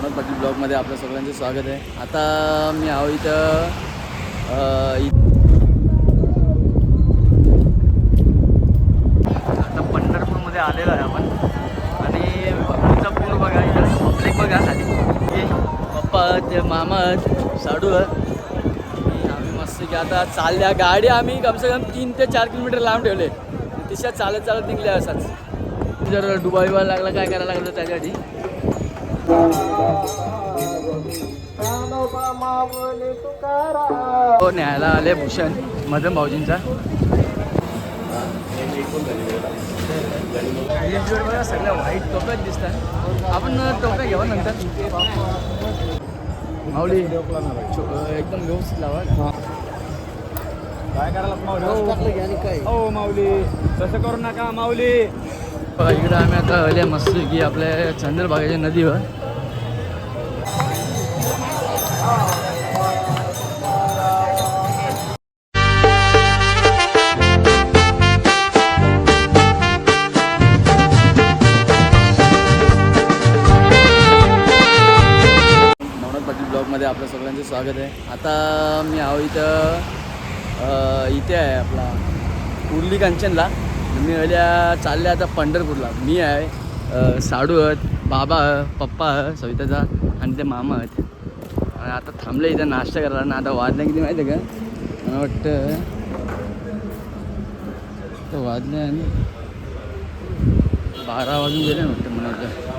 नवनाथ पाटील ब्लॉगमध्ये आपलं सगळ्यांचं स्वागत आहे. आता मी आहो इथं आता पंढरपूरमध्ये आलेलो आहे आपण. आणि भक्तीचा पूर बघा इथं पब्लिक बघा खाली. पप्पा ते मामा साडू आम्ही मस्त की आता चालल्या गाडी आम्ही कमसे कम तीन ते चार किलोमीटर लांब ठेवले. तिच्या चालत चालत निघल्या असाच. जर डुबाईवा लागला काय करायला लागलं त्याच्यासाठी? हो न्यायला आले भूषण. मदन भाऊजींचा. सगळ्या व्हाईट टोप्यात दिसतात. आपण टोप्या घेऊ नंतर. माऊली एकदम व्यवस्थित लावा. काय करायला हो माऊली. तसं करू नका माऊली. इकडे आम्ही आता आले मस्त की आपल्या चंद्रभागेच्या नदीवर. ब्लॉगमध्ये आपलं सगळ्यांचं स्वागत आहे. आता मी आहो इथं इथे आहे आपला उर्ली कांचनला. मी अल्या चालले आता पंढरपूरला. मी आहे साडू आहेत बाबा पप्पा सविताचा आणि ते मामा आहेत. आणि आता थांबले इथं नाश्ता करायला. ना आता वाजल्या किती माहिती आहे का? मला वाटतं तर वाजले आणि बारा वाजून गेले ना वाटतं मला वाटतं.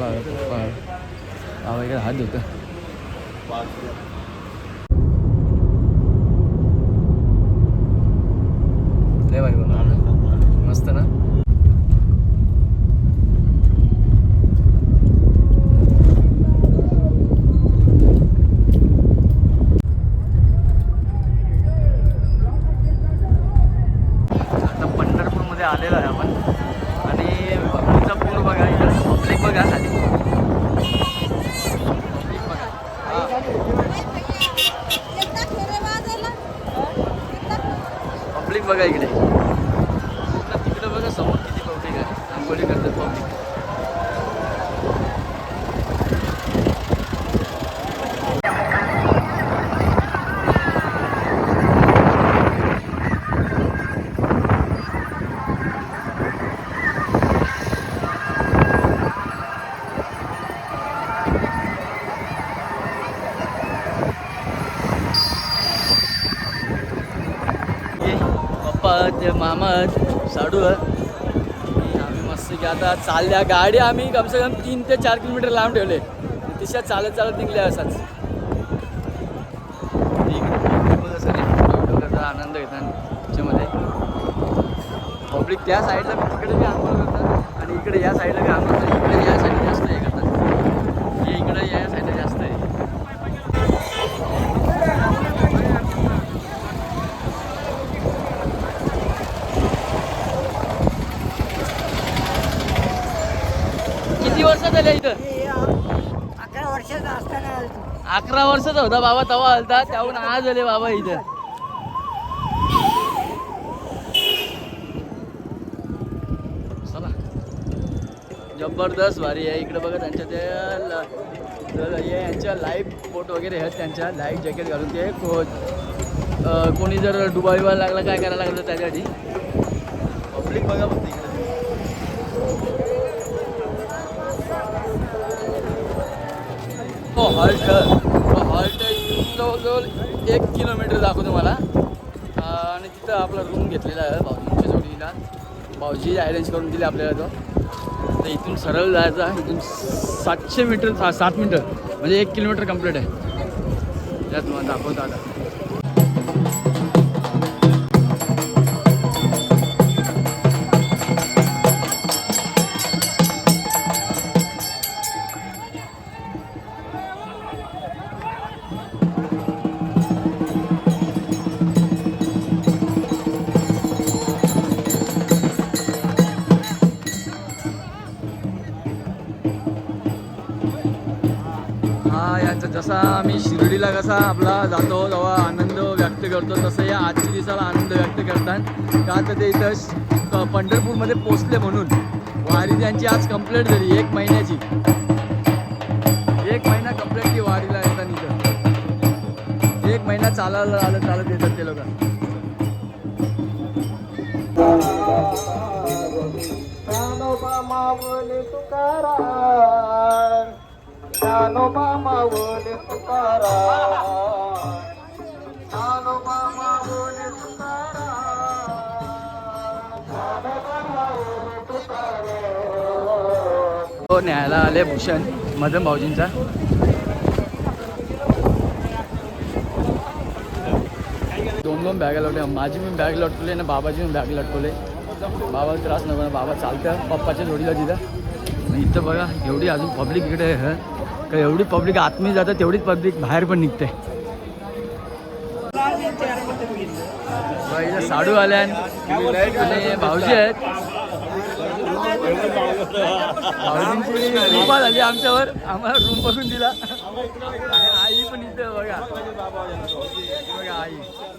बाबा आहे, पप्पा आहे. बाबा इकडे हात धुतं लय भारी बनवलं. मस्त ना आता पंढरपूरमध्ये आलेलो आहे आपण आणि भक्तीचा पूर बघा इथं पब्लिक बघा खाली पब्लिक बघा हा. पब्लिक बघा इकडे आता तिकडे बघा समोर किती पब्लिक आहे आंघोळी करतात पब्लिक हे पप्पा ते मामा आहेत, साडू आम्ही मस्त की आता चालल्या गाडी आम्ही कमसे कम तीन ते चार किलोमीटर लांब ठेवले. तिशा चालत चालत निघले असाच. आनंद घेतात त्याच्यामध्ये पब्लिक त्या साईडला मी तिकडे बी आंघोळ करतात आणि इकडे या साईडला बी आंघोळ करतात. इकडे या साईडला जास्त हे करतात. हे इकडे या साईडला जास्त आहे किती वर्ष झाले इथं अकरा वर्षाचा असताना अकरा वर्षाचा होता बाबा तवा आलता त्याहून आज आले बाबा इथं. जबरदस्त भारी आहे. इकडे बघा त्यांच्या ते यांच्या लाईव्ह बोट वगैरे आहेत त्यांच्या. लाईव्ह जॅकेट घालून ते कोणी जर डुबाईवा लागला काय करायला लागलं त्याच्यासाठी? पब्लिक बघा फक्त हॉल्ट हॉल्ट इथून जवळजवळ एक किलोमीटर दाखवतो मला आणि तिथं आपला रूम घेतलेला आहे भाऊजींच्या जोडीला. भाऊजी अरेंज करून दिली आपल्याला तो. तर इथून सरळ जायचा इथून सातशे मीटर सात मीटर म्हणजे एक किलोमीटर कंप्लीट आहे. त्यात तुम्हाला दाखवतो आता. जसा आपला जातो तेव्हा आनंद व्यक्त करतो. तसं या आजच्या दिवसाला आनंद व्यक्त करतात. का तर ते इथं पंढरपूरमध्ये पोचले म्हणून. वारी त्यांची आज कंप्लीट झाली एक महिन्याची. एक महिना कंप्लेंट की वारीला येतात इथं. एक महिना चालायला आलं चालत येतात ते लोक. मावले ज्ञानोबा माऊली तुकारा ज्ञानोबा माऊली तुकारा ज्ञानोबा तो हो, न्यायला आले भूषण. मदन भाऊजींचा. दोन दोन बॅग लटवले. माझी मी बॅग लटकवली आणि बाबाची मी बॅग लटकवले बाबा त्रास नको ना बाबा चालतं पप्पाच्या जोडीला तिथं इथं बघा एवढी अजून पब्लिक इकडे आहे का एवढी पब्लिक आतमध्ये जातं तेवढीच पब्लिक बाहेर पण निघते. साडू आल्या आणि भाऊजी आहेत. भाऊजींची कृपा झाली आमच्यावर. आम्हाला रूम बघून दिला. आणि आई पण इथं बघा. बघा आई.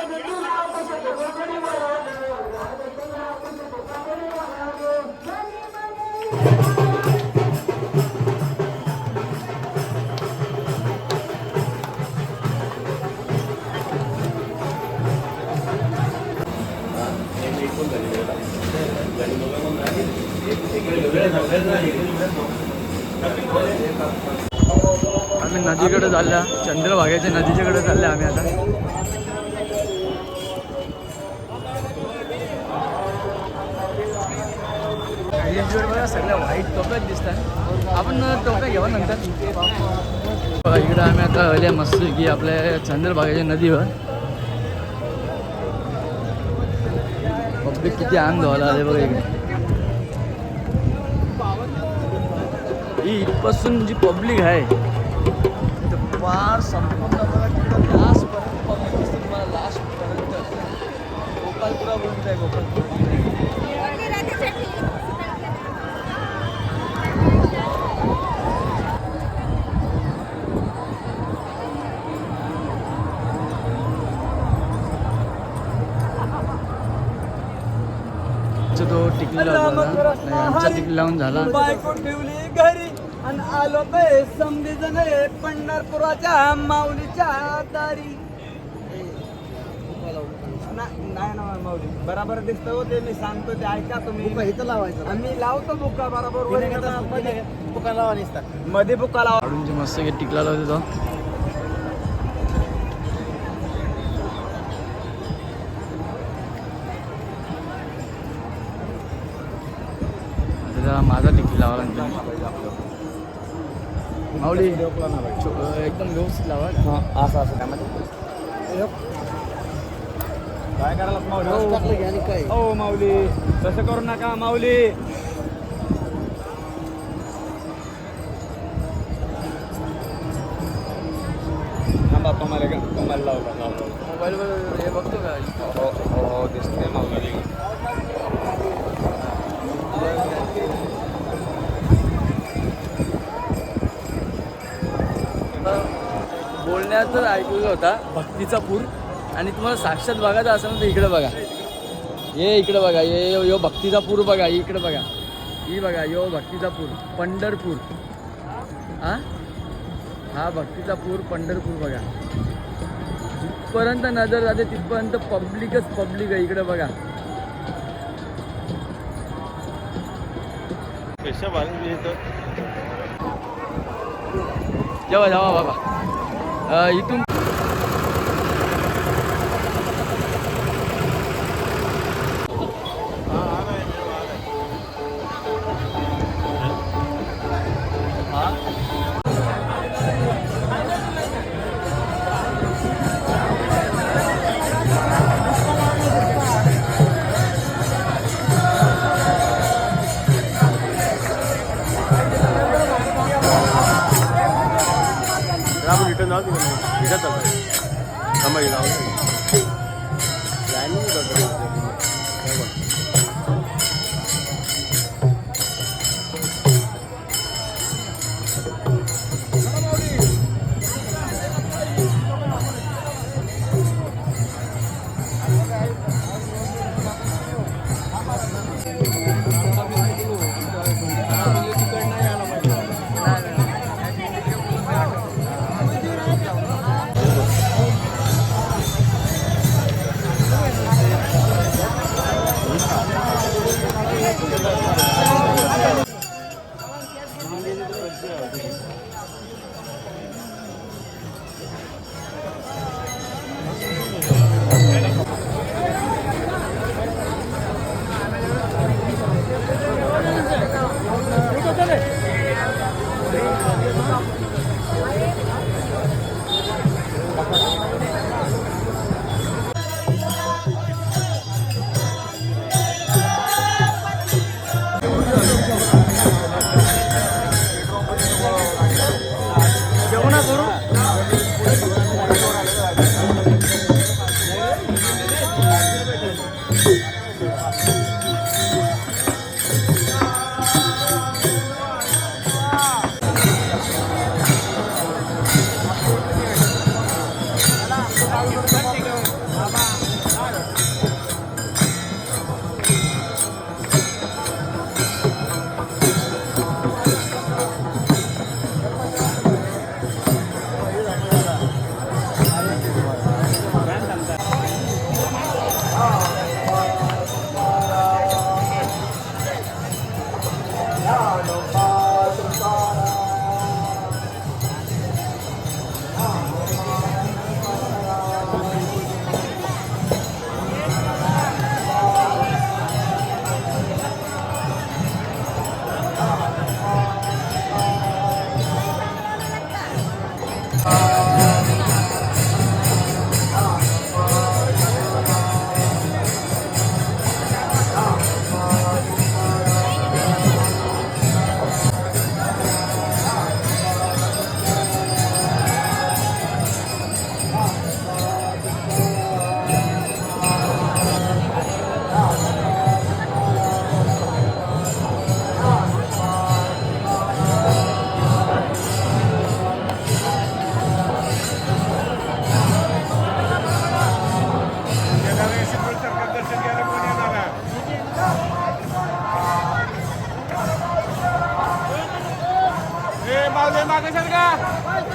आम्ही नदीकडे चालल्या. चंद्रभागेच्या नदीच्याकडे चालल्या आम्ही आता. बघा सगळ्या व्हाईट टोप्यात दिसतात. आपण टोप्या घेऊ नंतर. बघा इकडे आम्ही आता आल्या मस्त की आपल्या चंद्रभागेच्या नदीवर. पब्लिक किती आनंद व्हायला आले बघा इकडे. ही इथपासून जी पब्लिक आहे फार संपूर्ण बघा तिथं लास्टपर्यंत पब्लिक दिसते तुम्हाला लास्टपर्यंत. गोपालपुरा बोलत आहे गोपालपुरा तो. नाही, आमचा टिकली लावून झाला. बायको ठेवली घरी. आणि आलो ते समधी जण पंढरपुराच्या माऊलीच्या दारी. ना- नाही ना माऊली बराबर दिसतं हो ते मी सांगतो ते ऐका तुम्ही. इथं लावायचं आम्ही लावतो बुक्का बरोबर मध्ये बुका लावा मध्ये बुक्का लावा. काढून जे मस्त टिकला होता तो. माझा टिकली लावा लागेल. माऊली. एकदम व्यवस्थित लावा. असं असं. काय म्हणते काय करायला माऊली? हो माऊली. तसं करू नका माऊली. थांबा तुम्हाला का तुम्हाला लावला लावला मोबाईलवर हे बघतो का? बोलण्यातच ऐकलेला होता भक्तीचा पूर. आणि तुम्हाला साक्षात बघायचं असेल ना तर इकडे बघा. ये इकडे बघा ये यो यो भक्तीचा पूर बघा इकडे बघा. ही बघा यो भक्तीचा पूर पंढरपूर. हा हा भक्तीचा पूर पंढरपूर बघा. जिथपर्यंत नजर जाते तिथपर्यंत पब्लिकच पब्लिक आहे. इकडे बघा. जेव्हा जावा बाबा. इथून त्यामुळे सरकार दर्शन घ्यायला कोण येणार आहे? हे मागे सरकार!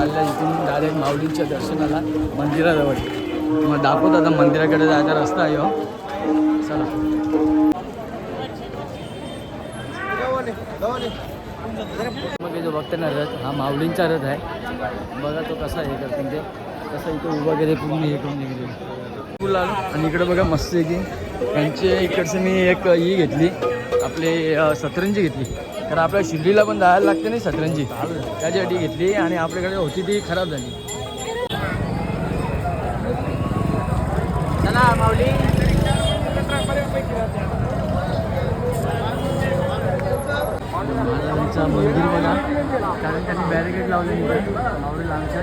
आणि चालल्या इथून डायरेक्ट माऊलींच्या दर्शनाला मंदिराजवळ. मग दाखवत आता मंदिराकडे जायचा रस्ता आहे हो. चला. मग जो बघते ना रथ हा माऊलींचा रथ आहे. बघा तो कसा हे करतो म्हणजे, ते कसं इथं उभं वगैरे पूर्ण हे करून निघले. फुल आणि इकडे बघा मस्त आहे की त्यांचे इकडचं मी एक ही घेतली. आपले सतरंजी घेतली. कारण आपल्या शिर्डीला पण जायला लागते नाही सतरंजी त्याच्यासाठी घेतली आणि आपल्याकडे होती ती खराब झाली. चला माऊली. महाराजांचं मंदिर बघा. कारण त्यांनी बॅरिकेड लावले इथे. माऊली लांबच्या.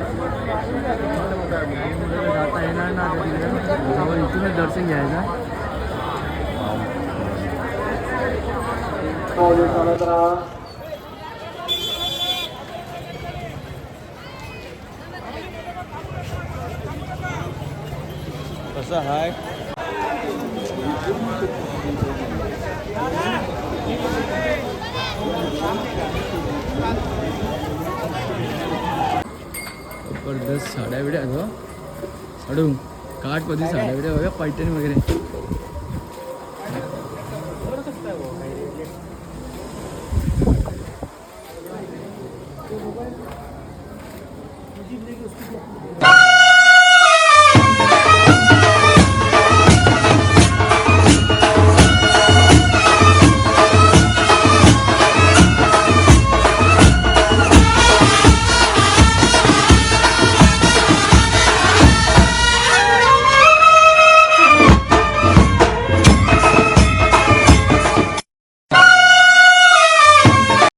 जाता येणार ना इथूनच दर्शन घ्यायचं. इथूनच दर्शन घ्यायचं कसं हाय? जबरदस्त साड्या बिड्या आहेत हो. साडू अडू काठमध्ये साड्या बिड्या बघा पैठणी वगैरे.